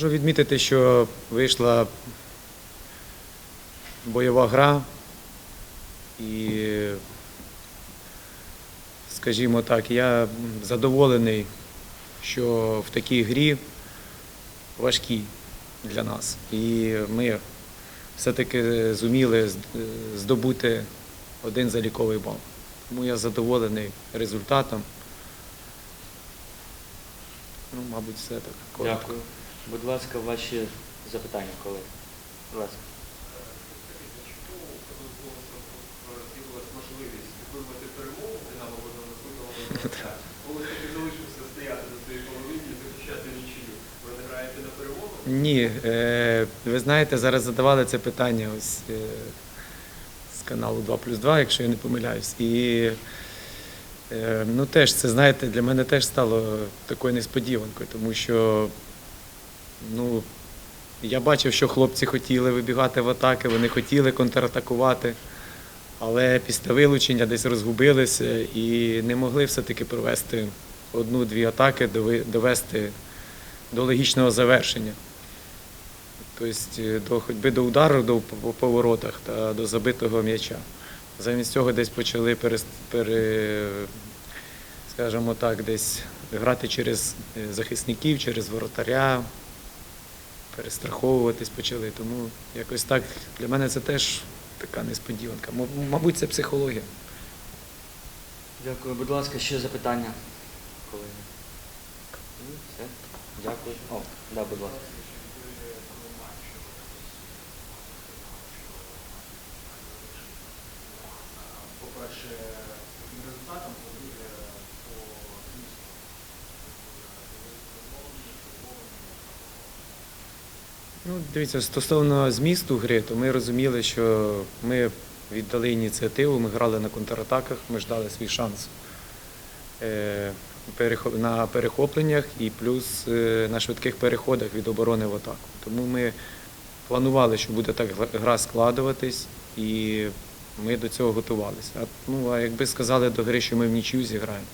Можу відмітити, що вийшла бойова гра і, скажімо так, я задоволений, що в такій грі важкій для нас. І ми все-таки зуміли здобути один заліковий бал. Тому я задоволений результатом. Ну, мабуть, все так. коротко. Дякую. Будь ласка, ваші запитання, колеги. Будь ласка. Коли залишився стояти на своїй половині і захищати нічию. Ви не на перемогу? Ні, е, ви знаєте, зараз задавали це питання ось е, з каналу 2 плюс 2, якщо я не помиляюсь. І е, ну, теж це, знаєте, для мене теж стало такою несподіванкою, тому що ну, я бачив, що хлопці хотіли вибігати в атаки, вони хотіли контратакувати, але після вилучення десь розгубилися і не могли все-таки провести одну-дві атаки, довести до логічного завершення. Тобто е, до ходьби до удару до, по поворотах та до забитого м'яча. Замість цього десь почали перес- пере, скажімо так, десь грати через е, захисників, через воротаря, перестраховуватись почали. Тому якось так для мене це теж така несподіванка. Мабуть, це психологія. Дякую. Будь ласка, ще запитання, колеги. Все. Дякую. О, да, будь ласка. По-перше, результатом, Ну, дивіться, стосовно змісту гри, то ми розуміли, що ми віддали ініціативу, ми грали на контратаках, ми ждали свій шанс е, на перехопленнях і плюс е, на швидких переходах від оборони в атаку. Тому ми планували, що буде так гра- складуватись, і ми до цього готувалися. А, ну, а якби сказали до гри, що ми в нічию зіграємо.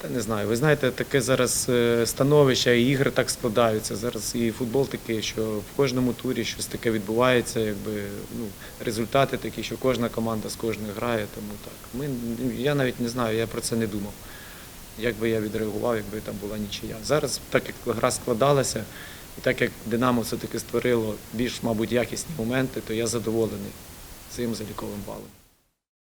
Та не знаю. Ви знаєте, таке зараз е, становище, і ігри так складаються. Зараз і футбол такий, що в кожному турі щось таке відбувається, якби ну, результати такі, що кожна команда з кожною грає. Тому так. Ми, я навіть не знаю, я про це не думав. Як би я відреагував, якби там була нічия. Зараз, так як гра складалася, і так як Динамо все-таки створило більш, мабуть, якісні моменти, то я задоволений цим заліковим балом.